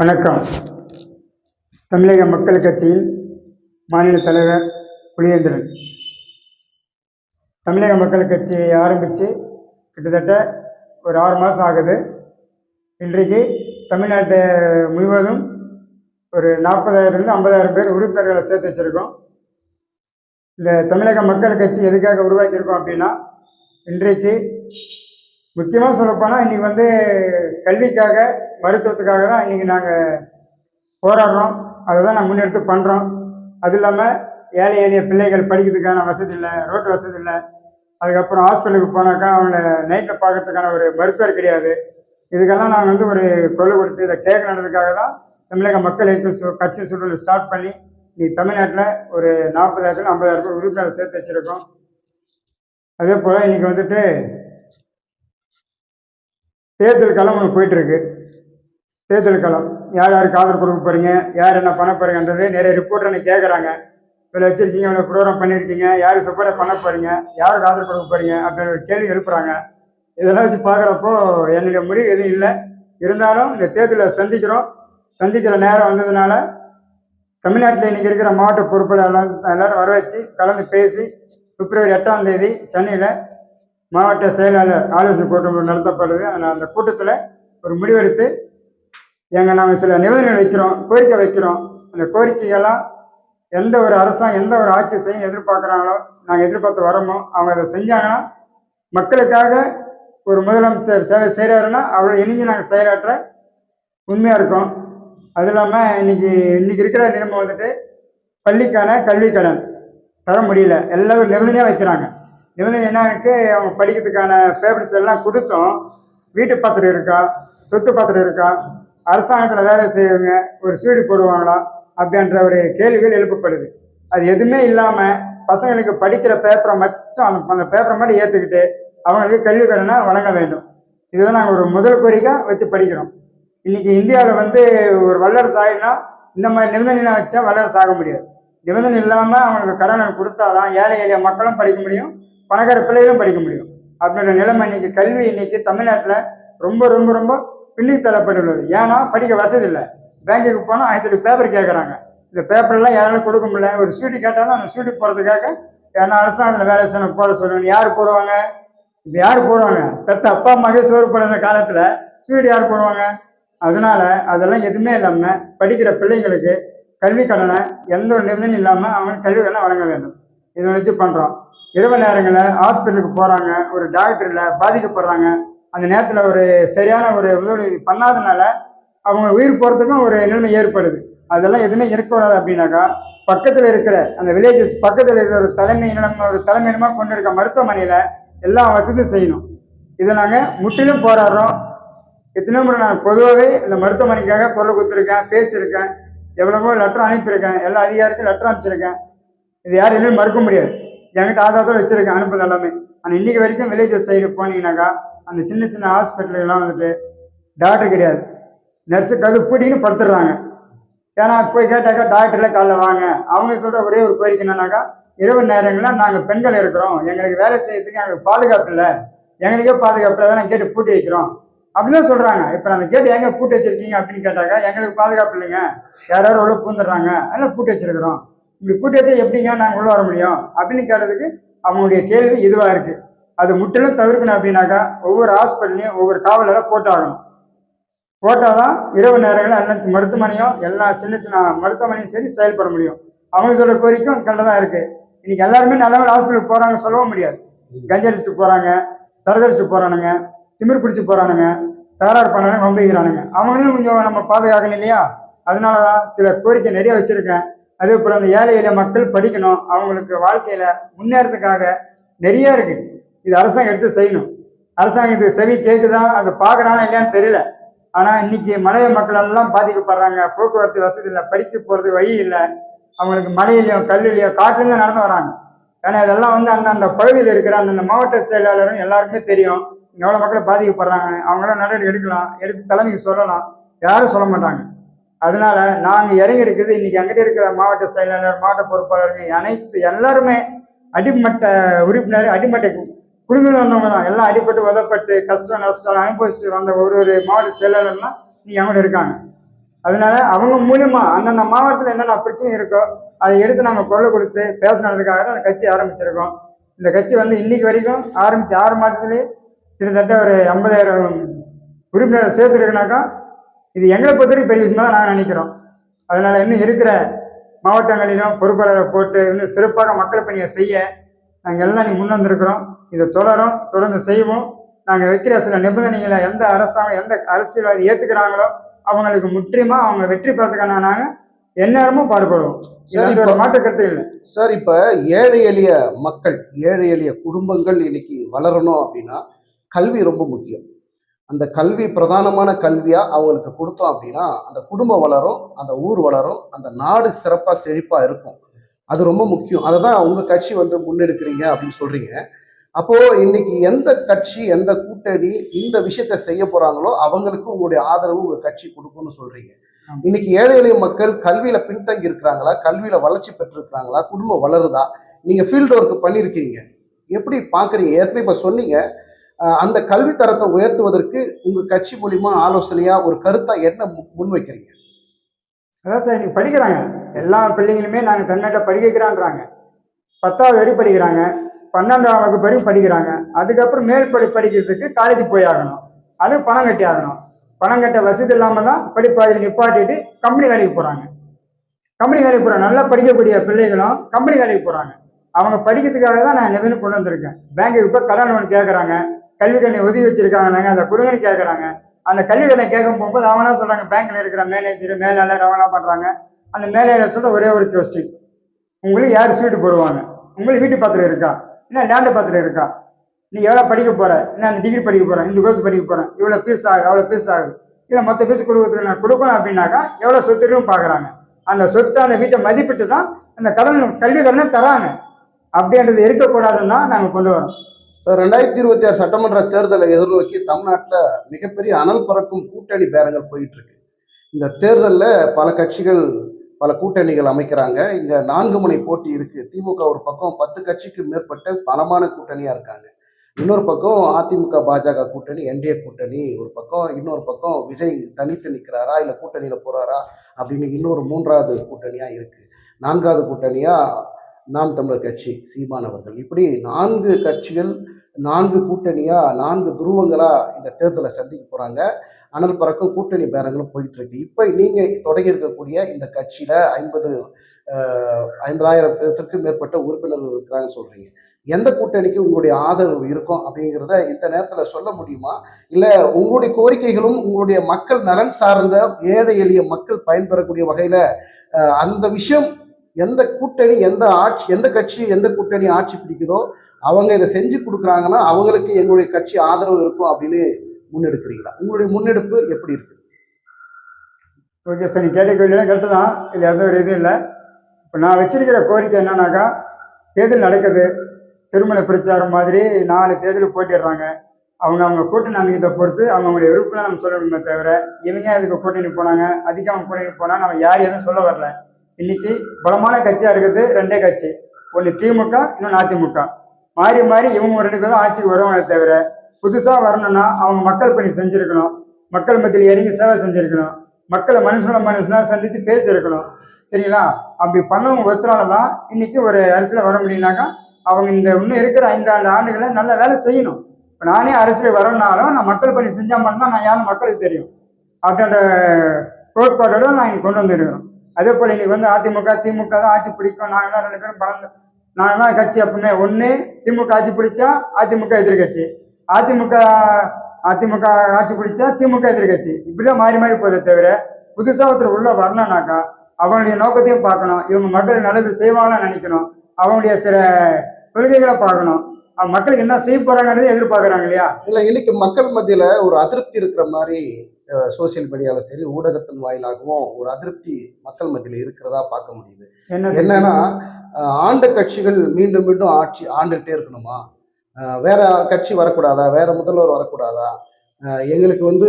வணக்கம். தமிழக மக்கள் கட்சியின் மாநில தலைவர் புளியேந்திரன் தமிழக மக்கள் கட்சியை ஆரம்பித்து கிட்டத்தட்ட ஒரு ஆறு மாதம் ஆகுது. இன்றைக்கு தமிழ்நாட்டை முழுவதும் ஒரு நாற்பதாயிரம்லேருந்து ஐம்பதாயிரம் பேர் உறுப்பினர்களை சேர்த்து வச்சுருக்கோம். இந்த தமிழக மக்கள் கட்சி எதுக்காக உருவாக்கியிருக்கோம் அப்படின்னா இன்றைக்கு முக்கியமாக சொல்லப்போனால் இன்றைக்கி வந்து கல்விக்காக மருத்துவத்துக்காக தான் இன்றைக்கி நாங்கள் போராடுறோம். அதை தான் நாங்கள் முன்னெடுத்து பண்ணுறோம் அது இல்லாமல் ஏழை எளிய பிள்ளைகள் படிக்கிறதுக்கான வசதி இல்லை ரோட்டு வசதி இல்லை. அதுக்கப்புறம் ஹாஸ்பிட்டலுக்கு போனாக்கா அவங்கள நைட்டில் பார்க்கறதுக்கான ஒரு மருத்துவர் கிடையாது. இதுக்கெல்லாம் நாங்கள் வந்து ஒரு கொலை கொடுத்து இதை கேட்கணுன்றதுக்காக தான் தமிழக மக்கள் இயக்கம் சு கட்சி சுற்றுலா ஸ்டார்ட் பண்ணி இன்னைக்கு தமிழ்நாட்டில் ஒரு நாற்பதாயிரத்துல ஐம்பதாயிரம் பேர் உறுப்பினர் சேர்த்து வச்சுருக்கோம். அதே போல் இன்றைக்கி வந்துட்டு தேர்தல் களம் ஒன்று போயிட்டுருக்கு. தேர்தல் களம். யார் யாருக்கு ஆதரவு கொடுக்க போகிறீங்க யார் என்ன பண்ண போகிறீங்கன்றது நிறைய ரிப்போர்ட் எனக்கு கேட்குறாங்க இவ்வளோ வச்சுருக்கீங்க இவ்வளோ ப்ரோக்ராம் பண்ணியிருக்கீங்க யார் சப்போர்ட் பண்ண போகிறீங்க யாருக்கு ஆதரவு கொடுக்க போகிறீங்க அப்படின்ற ஒரு கேள்வி எழுப்புறாங்க. இதெல்லாம் வச்சு பார்க்குறப்போ என்னுடைய முடிவு எதுவும் இல்லை. இருந்தாலும் இந்த தேர்தலை சந்திக்கிறோம். சந்திக்கிற நேரம் வந்ததுனால தமிழ்நாட்டில் இன்றைக்கி இருக்கிற மாவட்ட பொறுப்பில் எல்லாம் எல்லாரும் வர வச்சு கலந்து பேசி பிப்ரவரி எட்டாம் தேதி சென்னையில் மாவட்ட செயலாளர் ஆலோசனை கூட்டம் நடத்தப்படுது. அதனால் அந்த கூட்டத்தில் ஒரு முடிவெடுத்து எங்கள் நாங்கள் சில நிபந்தனைகள் வைக்கிறோம் கோரிக்கை வைக்கிறோம். அந்த கோரிக்கைகள்லாம் எந்த ஒரு அரசாங்கம் எந்த ஒரு ஆட்சி செய்ய எதிர்பார்க்குறாங்களோ நாங்கள் எதிர்பார்த்து வரோமோ அவங்க அதை செஞ்சாங்கன்னா மக்களுக்காக ஒரு முதலமைச்சர் சேவை செய்கிறாருன்னா அவரை இணைஞ்சு நாங்கள் செயலாற்ற உண்மையாக இருக்கோம். அது இல்லாமல் இன்னைக்கு இன்னைக்கு இருக்கிற நிலைமை வந்துட்டு பள்ளிக்கான கல்வி கடன். தர முடியல. எல்லாரும் நிபந்தனையாக வைக்கிறாங்க. நிபந்தனை என்ன இருக்கு? அவங்க படிக்கிறதுக்கான பேப்பர்ஸ் எல்லாம் கொடுத்தோம். வீட்டு பத்திரம் இருக்கா? சொத்து பத்திரம் இருக்கா? அரசாங்கத்தில் வேலை செய்வங்க ஒரு சீடு போடுவாங்களா? அப்படின்ற ஒரு கேள்விகள் எழுப்பப்படுது. அது எதுவுமே இல்லாமல் பசங்களுக்கு படிக்கிற பேப்பரை மட்டும் அந்த அந்த பேப்பரை மட்டும் ஏற்றுக்கிட்டு அவங்களுக்கு கல்வி கடனை வழங்க வேண்டும். இதுதான் நாங்கள் ஒரு முதல் கோரிக்கை வச்சு படிக்கிறோம். இன்னைக்கு இந்தியாவில் வந்து ஒரு வல்லரசு ஆகினா இந்த மாதிரி நிபந்தனைலாம் வச்சா வல்லரசு ஆக முடியாது. நிபந்தனை இல்லாமல் அவங்களுக்கு கடனை கொடுத்தாதான் ஏழை எளிய மக்களும் படிக்க முடியும் பணக்கார பிள்ளைகளும் படிக்க முடியும். அப்படின்ற நிலைமை இன்னைக்கு கல்வி இன்னைக்கு தமிழ்நாட்டில் ரொம்ப ரொம்ப ரொம்ப பின்னுக்கு தள்ளப்பட்டுள்ளது. ஏன்னா படிக்க வசதி இல்லை. பேங்குக்கு போனால் ஆயிரத்தி பேப்பர் கேட்குறாங்க இந்த பேப்பர்லாம் யாராலும் கொடுக்க முடியல. ஒரு சீட்டு கேட்டாலும் அந்த சீட்டு போகிறதுக்காக ஏன்னா அரசாங்கத்தில் வேலை செய்ய போட சொல்லணும் யார் போடுவாங்க? இப்போ யார் போடுவாங்க? பெத்த அப்பா அம்மாவே சோறு போடுற காலத்தில் சீட்டு யார் போடுவாங்க? அதனால அதெல்லாம் எதுவுமே இல்லாமல் படிக்கிற பிள்ளைங்களுக்கு கல்வி கடனை எந்த ஒரு நிபந்தனையும் இல்லாமல் அவங்க கல்வி கடனை வழங்க வேண்டும். இதை வச்சு பண்ணுறோம் இரவு நேரங்களில் ஹாஸ்பிட்டலுக்கு போகிறாங்க ஒரு டாக்டரில் பாதிக்கப்படுறாங்க. அந்த நேரத்தில் ஒரு சரியான ஒரு உதவி பண்ணாதனால அவங்க உயிர் போகிறதுக்கும் ஒரு நிலைமை ஏற்படுது. அதெல்லாம் எதுவுமே இருக்கக்கூடாது அப்படின்னாக்கா பக்கத்தில் இருக்கிற அந்த வில்லேஜஸ் பக்கத்தில் இருக்கிற ஒரு தலைமை நிலம் ஒரு தலைமையிடமாக கொண்டு இருக்க மருத்துவமனையில் எல்லா வசதியும் செய்யணும். இதை நாங்கள் முற்றிலும் போராடுறோம். எத்தனையோ முறை நான் பொதுவாகவே இந்த மருத்துவமனைக்காக குரல் கொடுத்துருக்கேன் பேசியிருக்கேன் எவ்வளவோ லெட்டர் அனுப்பியிருக்கேன் எல்லா அதிகாரிக்கும் லெட்டர் அனுப்பிச்சிருக்கேன். இது யாரும் மறுக்க முடியாது. என்கிட்ட ஆதாரத்தோடு வச்சுருக்கேன் அனுப்புது எல்லாமே. ஆனால் இன்றைக்கி வரைக்கும் வில்லேஜஸ் சைடு போனீங்கன்னாக்கா அந்த சின்ன சின்ன ஹாஸ்பிட்டலுக்கெல்லாம் வந்துட்டு டாக்டர் கிடையாது. நர்ஸு கது பூட்டின்னு படுத்துடுறாங்க. ஏன்னா போய் கேட்டாக்கா டாக்டர்ல காலைல வாங்க. அவங்க சொல்கிற ஒரே ஒரு கோரிக்கை என்னன்னாக்கா இரவு நேரங்களில் நாங்கள் பெண்கள் இருக்கிறோம். எங்களுக்கு வேலை செய்யறதுக்கு எங்களுக்கு பாதுகாப்பு இல்லை. எங்களுக்கே பாதுகாப்பு இல்லை கேட்டு பூட்டி வைக்கிறோம். அப்படிதான் சொல்கிறாங்க இப்போ அந்த கேட்டு எங்கே பூட்டி வச்சிருக்கீங்க அப்படின்னு கேட்டாங்க எங்களுக்கு பாதுகாப்பு இல்லைங்க. யாராவது உள்ள பூந்துடுறாங்க அதனால கூட்டி வச்சிருக்கிறோம். இப்படி கூட்டி வச்சா எப்படிங்க நாங்கள் உள்ள வர முடியும்? அப்படின்னு கேட்டதுக்கு அவங்களுடைய கேள்வி இதுவாக இருக்குது அது முற்றிலும் தவிர்க்கணும் அப்படின்னாக்கா ஒவ்வொரு ஹாஸ்பிட்டல்லையும் ஒவ்வொரு காவலரை போட்டாகணும். போட்டால் தான் இரவு நேரங்களில் அனைத்து மருத்துவமனையும் எல்லா சின்ன சின்ன மருத்துவமனையும் சரி செயல்பட முடியும். அவங்க சொல்ற கோரிக்கையும் கரெக்டாக இருக்கு. இன்னைக்கு எல்லாருமே நல்ல ஹாஸ்பிட்டலுக்கு போகிறாங்க சொல்லவும் முடியாது. கஞ்சரிச்சுட்டு போகிறாங்க சரகரிச்சுட்டு போகிறானுங்க திமிர் பிடிச்சி போகிறானுங்க தகராறு பண்ணானுங்க வம்பிக்கிறானுங்க அவங்களையும் கொஞ்சம் நம்ம பாதுகாக்கணும் இல்லையா? அதனால தான் சில கோரிக்கை நிறைய வச்சுருக்கேன். அதே போல் அந்த ஏழை எளிய மக்கள் படிக்கணும். அவங்களுக்கு வாழ்க்கையில் முன்னேறதுக்காக நிறைய இருக்குது இது அரசாங்கம் எடுத்து செய்யணும். அரசாங்கத்துக்கு செவி கேட்குதா அதை பார்க்குறானா இல்லையான்னு தெரியல. ஆனால் இன்னைக்கு மலைய மக்கள் எல்லாம் பாதிக்கப்படுறாங்க. போக்குவரத்து வசதி இல்லை படிக்க போகிறது வழி இல்லை. அவங்களுக்கு மலையிலையோ கல்லுலையோ காட்டுலேருந்து நடந்து வராங்க. ஏன்னா இதெல்லாம் வந்து அந்த அந்த பகுதியில் இருக்கிற அந்தந்த மாவட்ட செயலாளரும் எல்லாருக்குமே தெரியும். எவ்வளோ மக்கள் பாதிக்கப்படுறாங்க அவங்களாம் நடவடிக்கை எடுக்கலாம் எடுத்து தலைமைக்கு சொல்லலாம். யாரும் சொல்ல மாட்டாங்க. அதனால நாங்கள் இறங்கி இருக்குது இன்னைக்கு அங்கிட்ட இருக்கிற மாவட்ட செயலாளர் மாவட்ட பொறுப்பாளர்கள் அனைத்து எல்லாருமே அடிமட்ட உறுப்பினர் அடிமட்ட குடும்பம் வந்தவங்க தான். எல்லாம் அடிபட்டு உதப்பட்டு கஷ்டம் நஷ்டம் அனுபவிச்சுட்டு வந்த ஒரு ஒரு மாவட்ட செயலாளர்லாம் நீங்க அவங்க இருக்காங்க. அதனால அவங்க மூலியமா அந்தந்த மாவட்டத்தில் என்னென்ன பிரச்சனை இருக்கோ அதை எடுத்து நாங்கள் குரல் கொடுத்து பேசினதுக்காக தான் அந்த கட்சி ஆரம்பிச்சிருக்கோம். இந்த கட்சி வந்து இன்னைக்கு வரைக்கும் ஆரம்பிச்சு ஆறு மாதத்துலேயே கிட்டத்தட்ட ஒரு ஐம்பதாயிரம் உறுப்பினரை சேர்த்துருக்குனாக்கா இது எங்களை பொறுத்தவரைக்கும் பெரிய விஷயமா தான் நாங்கள் நினைக்கிறோம். அதனால இன்னும் இருக்கிற மாவட்டங்களிலும் பொறுப்பாளரை போட்டு இன்னும் சிறப்பாக மக்கள் பணியை செய்ய நாங்கள் எல்லாம் நீ முன் வந்திருக்கிறோம். இதை தொடரும் தொடர்ந்து செய்வோம். நாங்கள் வைக்கிற சில நிபந்தனைகளை எந்த அரசாங்கம் எந்த அரசியல்வாதி ஏற்றுக்கிறாங்களோ அவங்களுக்கு முற்றிலுமா அவங்க வெற்றி பெறதுக்கான நாங்கள் எந்நேரமும் பாடுபடுவோம். மாற்று கருத்து இல்லை. சார் இப்ப ஏழை எளிய மக்கள் ஏழை எளிய குடும்பங்கள் இன்னைக்கு வளரணும் அப்படின்னா கல்வி ரொம்ப முக்கியம். அந்த கல்வி பிரதானமான கல்வியா அவங்களுக்கு கொடுத்தோம் அப்படின்னா அந்த குடும்பம் வளரும் அந்த ஊர் வளரும் அந்த நாடு சிறப்பா செழிப்பா இருக்கும். அது ரொம்ப முக்கியம். அதை தான் உங்க கட்சி வந்து முன்னெடுக்கிறீங்க அப்படின்னு சொல்றீங்க. அப்போ இன்னைக்கு எந்த கட்சி எந்த கூட்டணி இந்த விஷயத்த செய்ய போறாங்களோ அவங்களுக்கு உங்களுடைய ஆதரவு உங்க கட்சி கொடுக்கும்னு சொல்றீங்க. ஆமா. இன்னைக்கு ஏழை எளிய மக்கள் கல்வியில பின்தங்கி இருக்கிறாங்களா? கல்வியில வளர்ச்சி பெற்றிருக்கிறாங்களா? குடும்பம் வளருதா? நீங்க ஃபீல்டு ஒர்க் பண்ணியிருக்கீங்க எப்படி பாக்குறீங்க? ஏற்கனவே இப்ப சொன்னீங்க அந்த கல்வி தரத்தை உயர்த்துவதற்கு உங்க கட்சி மூலிமா ஆலோசனையா ஒரு கருத்தை என்ன முன்வைக்கிறீங்க? அதான் சார் இன்னைக்கு படிக்கிறாங்க. எல்லா பிள்ளைங்களுமே நாங்கள் தமிழ்நாட்டில் படிக்க வைக்கிறான்றாங்க. பத்தாவது வரை படிக்கிறாங்க. பன்னெண்டாம் வகுப்பு வரையும் படிக்கிறாங்க. அதுக்கப்புறம் மேல் படி படிக்கிறதுக்கு காலேஜ் போய் ஆகணும். அது பணம் கட்டி ஆகணும். பணம் கட்ட வசதி இல்லாமல் தான் படிப்பாதில் நிப்பாட்டிட்டு கம்பெனி வேலைக்கு போகிறாங்க கம்பெனி வேலைக்கு போகிறாங்க நல்லா படிக்கக்கூடிய பிள்ளைகளும் கம்பெனி வேலைக்கு போகிறாங்க அவங்க படிக்கிறதுக்காக தான் நான் நிபந்தனை கொண்டு வந்திருக்கேன். பேங்க்குக்கு இப்போ கடன் லோன் கேட்குறாங்க கல்வி கண்ணை ஒதுக்கி வச்சிருக்காங்க அதை கொடுங்கன்னு கேட்குறாங்க அந்த கல்வி கடனை போகும்போது அவங்க சொல்கிறாங்க பேங்க்கில் இருக்கிற மேனேஜர் மேலாளர் அவங்க பண்ணுறாங்க அந்த மேலாளர் சொல்ற ஒரே ஒரு கொஸ்டின் உங்களுக்கு யார் சீட்டு போடுவாங்க? உங்களுக்கு வீட்டு பத்திரம் இருக்கா? இல்லை லேண்டு பத்திரம் இருக்கா? நீ எவ்வளோ படிக்க போகிற என்ன அந்த டிகிரி படிக்க போகிறேன் இந்த கோர்ஸ் படிக்க போகிறேன் இவ்வளோ ஃபீஸ் ஆகுது அவ்வளோ ஃபீஸ் ஆகுது. இல்லை மொத்த ஃபீஸ் கொடுக்கறதுக்கு நான் கொடுக்கணும் அப்படின்னாக்கா எவ்வளோ சொத்துன்னு பார்க்குறாங்க அந்த சொத்து அந்த வீட்டை மதிப்பிட்டு தான் அந்த கடன் கல்வி கடனை தராங்க. அப்படின்றது இருக்கக்கூடாதுன்னா நாங்கள் கொண்டு வரோம். ரெண்டாயிரத்தி இருபத்தி ஆறு சட்டமன்ற தேர்தலை எதிர்நோக்கி தமிழ்நாட்டில் மிகப்பெரிய அனல் பறக்கும் கூட்டணி பேரங்கள் போயிட்டு இருக்கு இந்த தேர்தலில் பல கட்சிகள் பல கூட்டணிகள் அமைக்கிறாங்க. இங்கே நான்கு முனை போட்டி இருக்கு. திமுக ஒரு பக்கம் பத்து கட்சிக்கு மேற்பட்ட பலமான கூட்டணியாக இருக்காங்க. இன்னொரு பக்கம் அதிமுக பாஜக கூட்டணி என்டிஏ கூட்டணி. ஒரு பக்கம் இன்னொரு பக்கம் விஜய் தனித்து நிற்கிறாரா இல்லை கூட்டணியில் போகிறாரா அப்படின்னு இன்னொரு மூன்றாவது கூட்டணியாக இருக்குது நான்காவது கூட்டணியாக நாம் தமிழர் கட்சி சீமான் அவர்கள். இப்படி நான்கு கட்சிகள் நான்கு கூட்டணியா நான்கு துருவங்களா இந்த தேர்தலை சந்திக்க போறாங்க. அனல் பறக்கும் கூட்டணி பேரங்களும் போயிட்டு இருக்கு இப்போ நீங்க தொடங்கி இருக்கக்கூடிய இந்த கட்சியில ஐம்பது ஐம்பதாயிரம் பேர்த்திற்கும் மேற்பட்ட உறுப்பினர்கள் இருக்கிறாங்கன்னு சொல்றீங்க. எந்த கூட்டணிக்கு உங்களுடைய ஆதரவு இருக்கும் அப்படிங்கிறத இந்த நேரத்தில் சொல்ல முடியுமா? இல்லை உங்களுடைய கோரிக்கைகளும் உங்களுடைய மக்கள் நலன் சார்ந்த ஏழை எளிய மக்கள் பயன்பெறக்கூடிய வகையில் அந்த விஷயம் எந்த கூட்டணி எந்த ஆட்சி எந்த கட்சி எந்த கூட்டணி ஆட்சி பிடிக்குதோ அவங்க இதை செஞ்சு கொடுக்குறாங்கன்னா அவங்களுக்கு எங்களுடைய கட்சி ஆதரவு இருக்கும் அப்படின்னு முன்னெடுக்கிறீங்களா? உங்களுடைய முன்னெடுப்பு எப்படி இருக்கு? ஓகே சார் நீ கேட்ட கேள்வியெல்லாம் கரெக்டு தான். இதில் எந்த ஒரு இதுவும் இல்லை. இப்போ நான் வச்சிருக்கிற கோரிக்கை என்னன்னாக்கா தேர்தல் நடக்குது. திருமண பிரச்சாரம் மாதிரி நாலு தேர்தல் போட்டிடுறாங்க. அவங்க அவங்க கூட்டணி அமைக்கத்தை பொறுத்து அவங்களுடைய விருப்பம் நம்ம சொல்லணுமே தவிர இவங்க அதுக்கு கூட்டணி போனாங்க? அதிகம் அவங்க கூட்டணி போனால் நம்ம யார் எதுவும் சொல்ல வரல. இன்னைக்கு பலமான கட்சியாக இருக்கிறது ரெண்டே கட்சி. ஒன்று திமுக இன்னொன்று அதிமுக. மாறி மாறி இவங்க ரெண்டு பேரும் ஆட்சிக்கு வருவாங்க தவிர புதுசாக வரணும்னா அவங்க மக்கள் பணி செஞ்சுருக்கணும். மக்கள் மத்தியில் இறங்கி சேவை செஞ்சுருக்கணும். மக்களை மனுஷனோட மனுஷனா சந்திச்சு பேசியிருக்கணும். சரிங்களா? அப்படி பண்ணவங்க ஒருத்தரால தான் இன்னைக்கு ஒரு அரசியல் வர முடியும்னாக்கா அவங்க இந்த இன்னும் இருக்கிற ஐந்தாண்டு ஆண்டுகளை நல்ல வேலை செய்யணும். இப்போ நானே அரசியல் வரணுனாலும் நான் மக்கள் பணி செஞ்சால் மட்டும்தான் நான் யாரும் மக்களுக்கு தெரியும். அப்படின்ற கோட்பாட்டோட நான் இன்னைக்கு கொண்டு வந்துருக்கிறோம். அதே போல் இன்னைக்கு வந்து அதிமுக திமுக தான் ஆட்சி பிடிக்கும். நாங்கள் தான் ரெண்டு பேரும் பலந்து நாங்கள் தான் கட்சி எப்பவுமே ஒன்று திமுக ஆட்சி பிடிச்சா அதிமுக எதிர்கட்சி அதிமுக அதிமுக ஆட்சி பிடிச்சா திமுக எதிர்கட்சி இப்படிதான் மாறி மாறி போதே தவிர புதுசாக ஒருத்தர் உள்ள வரணும்னாக்கா அவங்களுடைய நோக்கத்தையும் பார்க்கணும். இவங்க மக்கள் நல்லது செய்வாங்கன்னு நினைக்கணும். அவங்களுடைய சில கொள்கைகளை பார்க்கணும். மக்களுக்கு என்ன செய்ய போறாங்கன்றதை எதிர்பார்க்கறாங்க இல்லையா? இல்லை இன்னைக்கு மக்கள் மத்தியில ஒரு அதிருப்தி இருக்கிற மாதிரி சோசியல் மீடியால சரி ஊடகத்தின் வாயிலாகவும் ஒரு அதிருப்தி மக்கள் மத்தியில இருக்கிறதா பார்க்க முடியுது. என்ன? என்னன்னா ஆண்ட கட்சிகள் மீண்டும் மீண்டும் ஆட்சி ஆண்டுகிட்டே இருக்கணுமா? வேற கட்சி வரக்கூடாதா? வேற முதல்வர் வரக்கூடாதா? எங்களுக்கு வந்து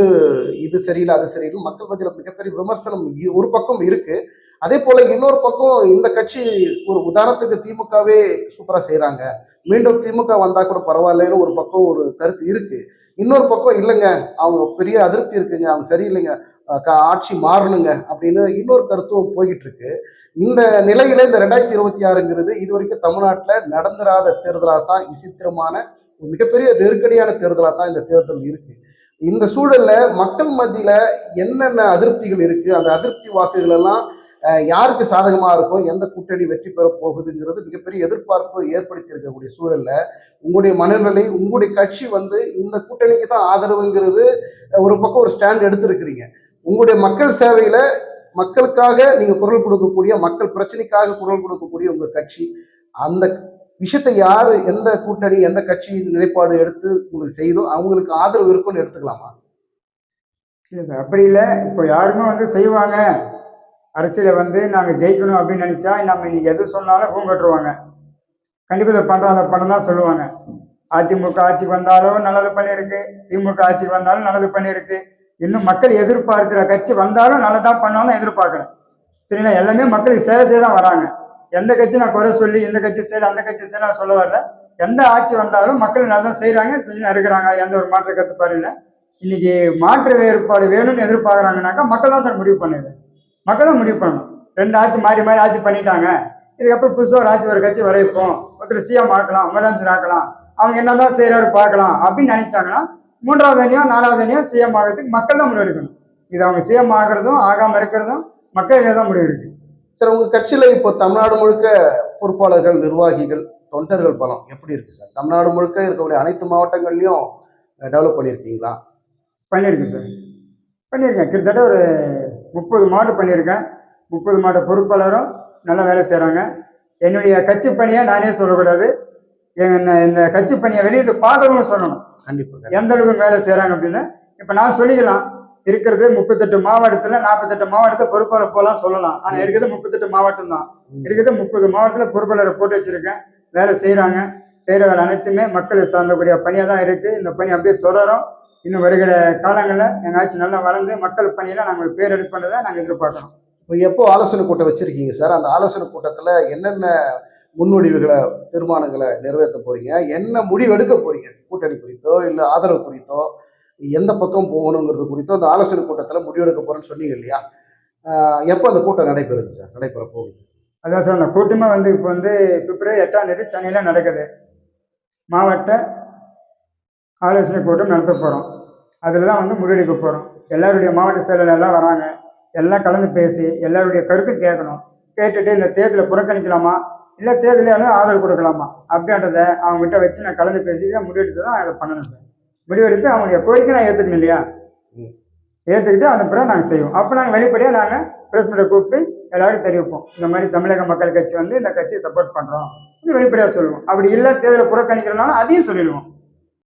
இது சரியில்லை அது சரியில்லை மக்கள் மத்தியில் மிகப்பெரிய விமர்சனம் ஒரு பக்கம் இருக்கு. அதே போல இன்னொரு பக்கம் இந்த கட்சி ஒரு உதாரணத்துக்கு திமுகவே சூப்பரா செய்கிறாங்க மீண்டும் திமுக வந்தா கூட பரவாயில்லன்னு ஒரு பக்கம் ஒரு கருத்து இருக்கு. இன்னொரு பக்கம் இல்லைங்க அவங்க பெரிய அதிருப்தி இருக்குங்க அவங்க சரியில்லைங்க ஆட்சி மாறணுங்க அப்படின்னு இன்னொரு கருத்தும் போய்கிட்டு இருக்கு. இந்த நிலையில இந்த ரெண்டாயிரத்தி இருபத்தி ஆறுங்கிறது இது வரைக்கும் தமிழ்நாட்டில் நடந்துராத தேர்தலாக தான் விசித்திரமான மிகப்பெரிய நெருக்கடியான தேர்தலாக தான் இந்த தேர்தல் இருக்கு. இந்த சூழல்ல மக்கள் மத்தியில என்னென்ன அதிருப்திகள் இருக்கு அந்த அதிருப்தி வாக்குகள் எல்லாம் யாருக்கு சாதகமாக இருக்கும்? எந்த கூட்டணி வெற்றி பெற போகுதுங்கிறது மிகப்பெரிய எதிர்பார்ப்பு ஏற்படுத்தி இருக்கக்கூடிய உங்களுடைய மனநிலை உங்களுடைய கட்சி வந்து இந்த கூட்டணிக்கு தான் ஆதரவுங்கிறது ஒரு பக்கம் ஒரு ஸ்டாண்ட் எடுத்திருக்கிறீங்க. உங்களுடைய மக்கள் சேவையில் மக்களுக்காக நீங்கள் குரல் கொடுக்கக்கூடிய மக்கள் பிரச்சனைக்காக குரல் கொடுக்கக்கூடிய உங்கள் கட்சி அந்த விஷயத்தை யார் எந்த கூட்டணி எந்த கட்சி நிலைப்பாடு எடுத்து உங்களுக்கு செய்தோ அவங்களுக்கு ஆதரவு இருக்கும்னு எடுத்துக்கலாமா? இல்லை சார் அப்படி இல்லை. இப்போ யாருமே வந்து செய்வாங்க. அரசியலை வந்து நாங்கள் ஜெயிக்கணும் அப்படின்னு நினச்சா நம்ம இன்னைக்கு எது சொன்னாலும் பூங்கட்டுருவாங்க கண்டிப்பாக இதை பண்ணுறோம் அதை பண்ண தான் சொல்லுவாங்க. அதிமுக ஆட்சிக்கு வந்தாலும் நல்லது பண்ணியிருக்கு திமுக ஆட்சிக்கு வந்தாலும் நல்லது பண்ணியிருக்கு. இன்னும் மக்கள் எதிர்பார்க்கிற கட்சி வந்தாலும் நல்லதாக பண்ணாலும் எதிர்பார்க்குறேன் சரிங்களா? எல்லாமே மக்களுக்கு சேவை செய்ய தான் வராங்க. எந்த கட்சி நான் குறை சொல்லி இந்த கட்சி செய்யல அந்த கட்சி செய்யல சொல்ல வரல. எந்த ஆட்சி வந்தாலும் மக்கள் நல்லா செய்கிறாங்க செஞ்சு இருக்கிறாங்க. எந்த ஒரு மாற்று கருத்துப்பாடு இல்லை இன்னைக்கு மாற்று வேறுபாடு வேணும்னு எதிர்பார்க்குறாங்கனாக்கா மக்கள் தான் சார் முடிவு பண்ணுது மக்கள் தான் முடிவு பண்ணணும் ரெண்டு ஆட்சி மாறி மாறி ஆட்சி பண்ணிட்டாங்க. இதுக்கப்புறம் புதுசாக ஒரு ஆட்சி ஒரு கட்சி வர வைப்போம் ஒருத்தர் சிஎம் ஆக்கலாம் முதலமைச்சர் ஆக்கலாம். அவங்க என்னதான் செய்யறாரு பார்க்கலாம் அப்படின்னு நினைச்சாங்கன்னா மூன்றாவது அணியும் நாலாவது அணியும் சிஎம் ஆகிறதுக்கு மக்கள் தான் முடிவு எடுக்கணும் இது அவங்க சிஎம் ஆகிறதும் ஆகாம இருக்கிறதும் மக்கள் தான் முடிவு இருக்கு சார் உங்க கட்சியில இப்போ தமிழ்நாடு முழுக்க பொறுப்பாளர்கள் நிர்வாகிகள் தொண்டர்கள் பலம் எப்படி இருக்கு சார் தமிழ்நாடு முழுக்க இருக்கக்கூடிய அனைத்து மாவட்டங்கள்லயும் டெவலப் பண்ணியிருக்கீங்களா? பண்ணியிருக்கேன் சார் பண்ணியிருக்கேன் கிட்டத்தட்ட ஒரு முப்பது மாடு பண்ணியிருக்கேன். முப்பது மாடு பொறுப்பாளரும் நல்லா வேலை செய்கிறாங்க என்னுடைய கட்சி பணியை நானே சொல்லக்கூடாது. இந்த கட்சி பணியை வெளியிட்டு பார்க்கறவங்க சொல்லணும். கண்டிப்பா எந்த அளவுக்கு வேலை செய்கிறாங்க அப்படின்னு. இப்போ நான் சொல்லிக்கலாம். இருக்கிறது முப்பத்தெட்டு மாவட்டத்தில் நாற்பத்தெட்டு மாவட்டத்தை பொறுப்பாளர் போலாம் சொல்லலாம். ஆனால் இருக்கிறது முப்பத்தெட்டு மாவட்டம் தான். இருக்கிறது முப்பது மாவட்டத்தில் பொறுப்பாளரை போட்டு வச்சிருக்கேன். வேலை செய்கிறாங்க செய்கிற வேலை அனைத்துமே மக்களை சார்ந்தக்கூடிய பணியாக தான் இருக்குது இந்த பணி அப்படியே தொடரும். இன்னும் வருகிற காலங்களில் ஆட்சி நல்லா வளர்ந்து மக்கள் பணியில் நாங்கள் பேர் எடுப்பதை நாங்கள் எதிர்பார்க்குறோம். இப்போ எப்போ ஆலோசனை கூட்டம் வச்சிருக்கீங்க சார்? அந்த ஆலோசனை கூட்டத்துல என்னென்ன முன்வடிவுகளை தீர்மானங்களை நிறைவேற்ற போறீங்க? என்ன முடிவு எடுக்க போறீங்க? கூட்டணி குறித்தோ இல்லை ஆதரவு குறித்தோ எந்த பக்கம் போகணுங்கிறது குறித்தோ அந்த ஆலோசனை கூட்டத்தில் முடிவெடுக்க போறேன்னு சொன்னீங்க இல்லையா? எப்போ அந்த கூட்டம் நடைபெறுது சார்? நடைபெற போகுது. அதான் சார் அந்த கூட்டமே வந்து இப்போ வந்து பிப்ரவரி எட்டாம் தேதி சென்னையில் நடக்குது. மாவட்ட ஆலோசனை கூட்டம் நடத்த போகிறோம் அதில் தான் வந்து முடிவெடுக்க போகிறோம் எல்லாருடைய மாவட்ட செயலர் எல்லாம் வராங்க. எல்லாம் கலந்து பேசி எல்லாருடைய கருத்தும் கேட்கணும். கேட்டுட்டு இந்த தேர்தலை புறக்கணிக்கலாமா? இல்லை தேர்தலையாலும் ஆதரவு கொடுக்கலாமா? அப்படின்றத அவங்ககிட்ட வச்சு நான் கலந்து பேசி தான் முடிவெடுத்து தான் அதை பண்ணணும் சார். முடிவெடுத்து அவங்களுடைய கோரிக்கை நான் ஏற்றுக்கணும் இல்லையா. ஏற்றுக்கிட்டு அந்த பிறகு நாங்கள் செய்வோம். அப்போ நாங்கள் வெளிப்படையாக நாங்கள் பிரஸ் மீட்டை கூப்பிட்டு எல்லாரும் தெரிவிப்போம். இந்த மாதிரி தமிழக மக்கள் கட்சி வந்து இந்த கட்சியை சப்போர்ட் பண்ணுறோம் வெளிப்படையாக சொல்லுவோம். அப்படி இல்லை தேர்தலை புறக்கணிக்கிறனால அதையும் சொல்லிடுவோம்.